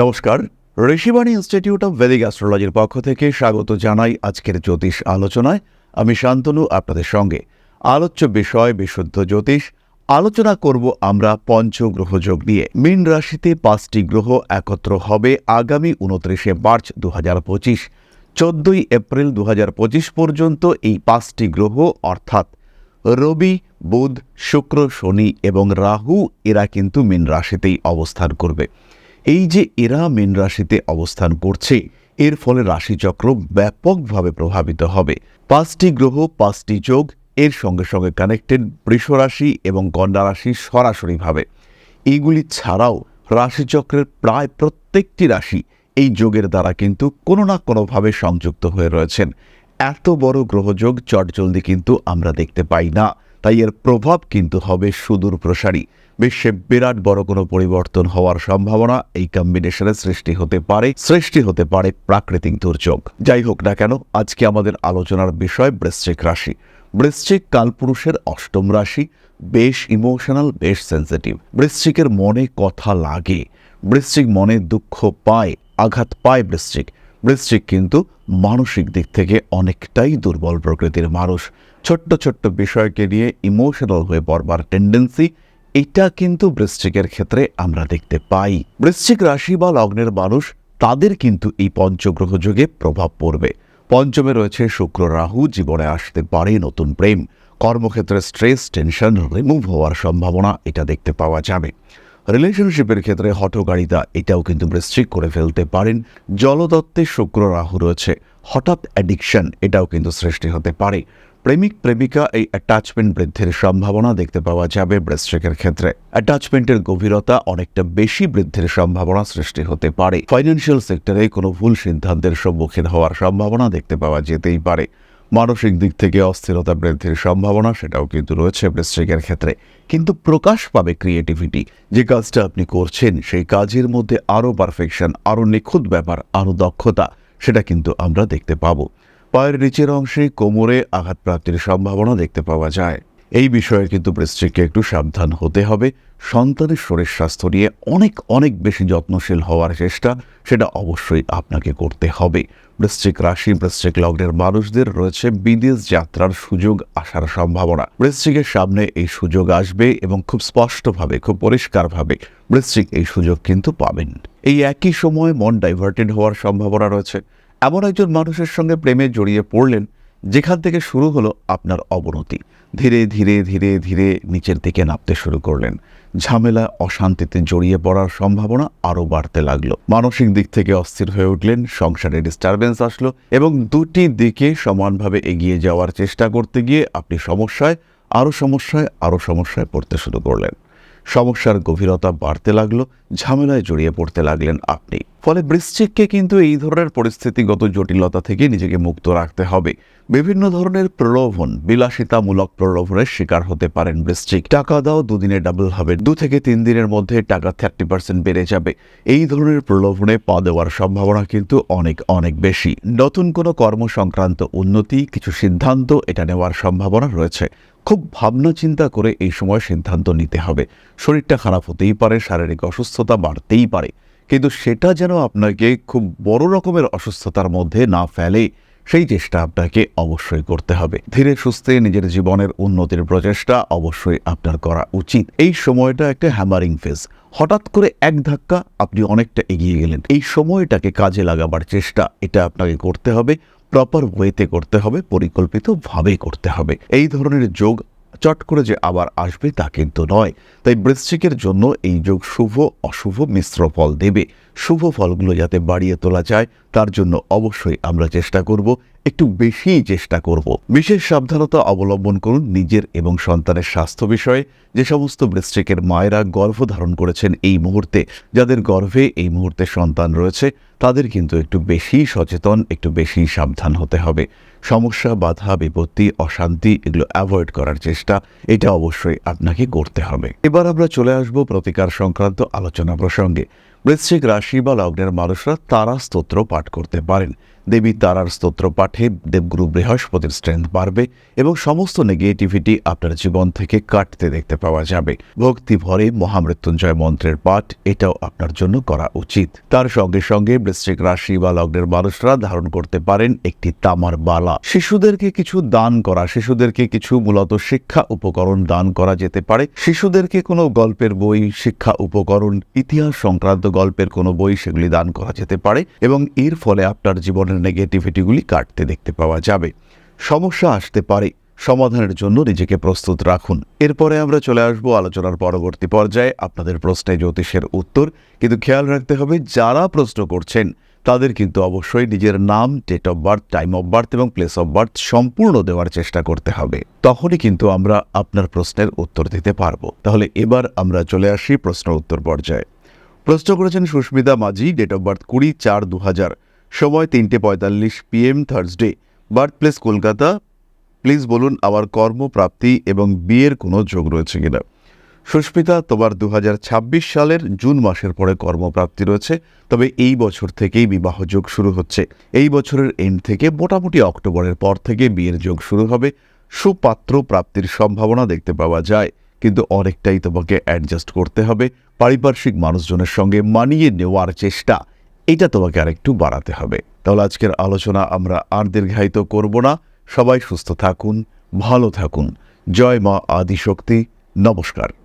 নমস্কার, Rishibani institute of vedic অ্যাস্ট্রোলজির পক্ষ থেকে স্বাগত জানাই আজকের জ্যোতিষ আলোচনায়। আমি শান্তনু, আপনাদের সঙ্গে। আলোচ্য বিষয়, বিশুদ্ধ জ্যোতিষ। আলোচনা করব আমরা পঞ্চগ্রহ যোগ নিয়ে। মীন রাশিতে পাঁচটি গ্রহ একত্র হবে আগামী উনত্রিশে মার্চ দু হাজার পঁচিশ। চোদ্দই এপ্রিল দু হাজার পঁচিশ পর্যন্ত এই পাঁচটি গ্রহ, অর্থাৎ রবি, বুধ, শুক্র, শনি এবং রাহু, এরা কিন্তু মীন রাশিতেই অবস্থান করবে। এই যে এরা মীন রাশিতে অবস্থান করছে, এর ফলে রাশিচক্র ব্যাপকভাবে প্রভাবিত হবে। পাঁচটি গ্রহ, পাঁচটি যোগ, এর সঙ্গে সঙ্গে কানেক্টেড বৃষ রাশি এবং কন্যা রাশি সরাসরিভাবে। এইগুলি ছাড়াও রাশিচক্রের প্রায় প্রত্যেকটি রাশি এই যোগের দ্বারা কিন্তু কোনো না কোনোভাবে সংযুক্ত হয়ে রয়েছেন। এত বড় গ্রহযোগ চটজলদি কিন্তু আমরা দেখতে পাই না। তাই এর প্রভাব কিন্তু হবে সুদূর প্রসারী। বিশ্বে বিরাট বড় কোনো পরিবর্তন হওয়ার সম্ভাবনা এই কম্বিনেশনে সৃষ্টি হতে পারে, সৃষ্টি হতে পারে প্রাকৃতিক দুর্যোগ। যাই হোক না কেন, আজকে আমাদের আলোচনার বিষয় বৃশ্চিক রাশি। বৃশ্চিক কালপুরুষের অষ্টম রাশি, বেশ ইমোশনাল বেশ সেন্সিটিভ বৃশ্চিকের মনে কথা লাগে, বৃশ্চিক মনে দুঃখ পায়, আঘাত পায় বৃশ্চিক। বৃশ্চিক কিন্তু মানসিক দিক থেকে অনেকটাই দুর্বল প্রকৃতির মানুষ। ছোট্ট ছোট্ট বিষয়কে নিয়ে ইমোশনাল হয়ে পড়বার টেন্ডেন্সি এটা কিন্তু বৃশ্চিকের ক্ষেত্রে আমরা দেখতে পাই। বৃশ্চিক রাশি বা লগ্নের মানুষ, তাদের কিন্তু এই পঞ্চগ্রহ যুগে প্রভাব পড়বে। পঞ্চমে রয়েছে শুক্র রাহু, জীবনে আসতে পারে নতুন প্রেম। কর্মক্ষেত্রে স্ট্রেস টেনশন রিমুভ হওয়ার সম্ভাবনা, এটা দেখতে পাওয়া যাবে। রিলেশনশিপের ক্ষেত্রে হঠকারিতা এটাও কিন্তু বৃশ্চিক করে ফেলতে পারেন। জলদত্তে শুক্র রাহু রয়েছে। হঠাৎ অ্যাডিকশন এটাও কিন্তু সৃষ্টি হতে পারে। প্রেমিক, প্রেমিকা এই অ্যাটাচমেন্ট বৃদ্ধির সম্ভাবনা দেখতে পাওয়া যাবে বৃশ্চিকের ক্ষেত্রে। অ্যাটাচমেন্টের গভীরতা অনেকটা বেশি বৃদ্ধির সম্ভাবনা সৃষ্টি হতে পারে। ফাইন্যান্সিয়াল সেক্টরে কোনো ভুল সিদ্ধান্তের সম্মুখীন হওয়ার সম্ভাবনা দেখতে পাওয়া যেতেই পারে। মানসিক দিক থেকে অস্থিরতা বৃদ্ধির সম্ভাবনা সেটাও কিন্তু রয়েছে বৃশ্চিকের ক্ষেত্রে। কিন্তু প্রকাশ পাবে ক্রিয়েটিভিটি যে কাজটা আপনি করছেন, সেই কাজের মধ্যে আরও পারফেকশন আরও নিখুঁত ব্যাপার, আরও দক্ষতা, সেটা কিন্তু আমরা দেখতে পাবো। পায়ের নিচের অংশে কোমরে আঘাতপ্রাপ্তির সম্ভাবনা দেখতে পাওয়া যায়। এই বিষয়ে কিন্তু বৃশ্চিককে একটু সাবধান হতে হবে। সন্তানের শরীর স্বাস্থ্য নিয়ে অনেক অনেক বেশি যত্নশীল হওয়ার চেষ্টা সেটা অবশ্যই আপনাকে করতে হবে। বৃশ্চিক রাশি বৃশ্চিক লগ্নের মানুষদের রয়েছে বিদেশ যাত্রার সুযোগ আসার সম্ভাবনা। বৃশ্চিকের সামনে এই সুযোগ আসবে এবং খুব স্পষ্টভাবে, খুব পরিষ্কারভাবে বৃশ্চিক এই সুযোগ কিন্তু পাবেন। এই একই সময়ে মন ডাইভার্টেড হওয়ার সম্ভাবনা রয়েছে। এমন একজন মানুষের সঙ্গে প্রেমে জড়িয়ে পড়লেন যেখান থেকে শুরু হলো আপনার অবনতি। ধীরে ধীরে ধীরে ধীরে নিচের দিকে নামতে শুরু করলেন। ঝামেলা অশান্তিতে জড়িয়ে পড়ার সম্ভাবনা আরও বাড়তে লাগল। মানসিক দিক থেকে অস্থির হয়ে উঠলেন, সংসারে ডিস্টারবেন্স আসলো এবং দুটি দিকে সমানভাবে এগিয়ে যাওয়ার চেষ্টা করতে গিয়ে আপনি সমস্যায়, আরও সমস্যায় আরও সমস্যায় পড়তে শুরু করলেন। সমস্যার গভীরতা বাড়তে লাগল, ঝামেলায় জড়িয়ে পড়তে লাগলেন আপনি। ফলে বৃশ্চিককে কিন্তু এই ধরনের পরিস্থিতিগত জটিলতা থেকে নিজেকে মুক্ত রাখতে হবে। বিভিন্ন ধরনের প্রলোভন, বিলাসিতামূলক প্রলোভনের শিকার হতে পারেন বৃশ্চিক। টাকা দাও দুদিনে ডাবল হবে। দু থেকে তিন দিনের মধ্যে টাকা থার্টি পার্সেন্ট বেড়ে যাবে। এই ধরনের প্রলোভনে পা দেওয়ার সম্ভাবনা কিন্তু অনেক অনেক বেশি। নতুন কোনো কর্ম সংক্রান্ত উন্নতি, কিছু সিদ্ধান্ত, এটা নেওয়ার সম্ভাবনা রয়েছে। খুব ভাবনা চিন্তা করে এই সময় সিদ্ধান্ত নিতে হবে। শরীরটা খারাপ হতেই পারে, শারীরিক অসুস্থতা বাড়তেই পারে। কিন্তু সেটা যেন আপনাকে খুব বড় রকমের অসুস্থতার মধ্যে না ফেলে সেই চেষ্টা আপনাকে অবশ্যই করতে হবে। ধীরে সুস্থে নিজের জীবনের উন্নতির প্রচেষ্টা অবশ্যই আপনার করা উচিত। এই সময়টা একটা হ্যামারিং ফেজ হঠাৎ করে এক ধাক্কা আপনি অনেকটা এগিয়ে গেলেন। এই সময়টাকে কাজে লাগাবার চেষ্টা, এটা আপনাকে করতে হবে। প্রপার ওয়েতে করতে হবে, পরিকল্পিতভাবে করতে হবে। এই ধরনের যোগ চট করে যে আবার আসবে তা কিন্তু নয়। তাই বৃশ্চিকের জন্য এই যোগ শুভ, অশুভ মিশ্র ফল দেবে। শুভ ফলগুলো যাতে বাড়িয়ে তোলা যায়, তার জন্য অবশ্যই আমরা চেষ্টা করব, একটু বেশি চেষ্টা করব। বিশেষ সাবধানতা অবলম্বন করুন নিজের এবং সন্তানের স্বাস্থ্য বিষয়ে। যে সমস্ত বৃশ্চিকের মায়েরা গর্ভ ধারণ করেছেন এই মুহূর্তে, যাদের গর্ভে এই মুহূর্তে সন্তান রয়েছে, তাদের কিন্তু একটু বেশি সচেতন, একটু বেশি সাবধান হতে হবে। সমস্যা, বাধা, বিপত্তি, অশান্তি এগুলো অ্যাভয়েড করার চেষ্টা, এটা অবশ্যই আপনাকে করতে হবে। এবার আমরা চলে আসব প্রতিকার সংক্রান্ত আলোচনা প্রসঙ্গে। বৃশ্চিক রাশি বা লগ্নের মানুষরা তারা স্তোত্র পাঠ করতে পারেন। দেবী তারার স্তোত্র পাঠে দেবগুরু বৃহস্পতির স্ট্রেংথ বাড়বে এবং সমস্ত নেগেটিভিটি আপনার জীবন থেকে কাটতে দেখতে পাওয়া যাবে। ভক্তি ভরে মহামৃত্যুঞ্জয় মন্ত্রের পাঠ, এটাও আপনার জন্য করা উচিত। তার সঙ্গে সঙ্গে বৃশ্চিক রাশি বা লগ্নের মানুষরা ধারণ করতে পারেন একটি তামার বালা। শিশুদেরকে কিছু দান করা, শিশুদেরকে কিছু মূলত শিক্ষা উপকরণ দান করা যেতে পারে। শিশুদেরকে কোনো গল্পের বই, শিক্ষা উপকরণ, ইতিহাস সংক্রান্ত গল্পের কোনো বই সেগুলি দান করা যেতে পারে এবং এর ফলে আপনার জীবনের নেগেটিভিটিগুলি কাটতে দেখতে পাওয়া যাবে। সমস্যা আসতে পারে। সমাধানের জন্য নিজেকে প্রস্তুত রাখুন। এরপরে আমরা চলে আসব আলোচনার পরবর্তী পর্যায়ে আপনাদের প্রশ্নে জ্যোতিষের উত্তর। কিন্তু খেয়াল রাখতে হবে, যারা প্রশ্ন করছেন, তাদের কিন্তু অবশ্যই নিজের নাম date of birth time of birth এবং প্লেস অফ বার্থ সম্পূর্ণ দেওয়ার চেষ্টা করতে হবে। তখনই কিন্তু আমরা আপনার প্রশ্নের উত্তর দিতে পারব। তাহলে এবার আমরা চলে আসি প্রশ্ন উত্তর পর্যায়ে। প্রশ্ন করেছেন সুস্মিতা মাঝি ডেট অফ বার্থ কুড়ি চার দু হাজার সময় তিনটে পঁয়তাল্লিশ PM Thursday birth place Kolkata please বলুন, আমার কর্মপ্রাপ্তি এবং বিয়ের কোনো যোগ রয়েছে কিনা। সুস্মিতা, তোমার দু হাজার ছাব্বিশ সালের জুন মাসের পরে কর্মপ্রাপ্তি রয়েছে, তবে এই বছর থেকেই বিবাহ যোগ শুরু হচ্ছে। এই বছরের এন্ড থেকে মোটামুটি অক্টোবরের পর থেকে বিয়ের যোগ শুরু হবে। সুপাত্র প্রাপ্তির সম্ভাবনা দেখতে পাওয়া যায়, কিন্তু অনেকটাই তোমাকে অ্যাডজাস্ট করতে হবে। পারিপার্শ্বিক মানুষজনের সঙ্গে মানিয়ে নেওয়ার চেষ্টা। এটা তোমাকে আরেকটু বাড়াতে হবে। তাহলে আজকের আলোচনা আমরা আর দীর্ঘায়িত করব না। সবাই সুস্থ থাকুন, ভালো থাকুন। জয় মা আদিশক্তি। নমস্কার।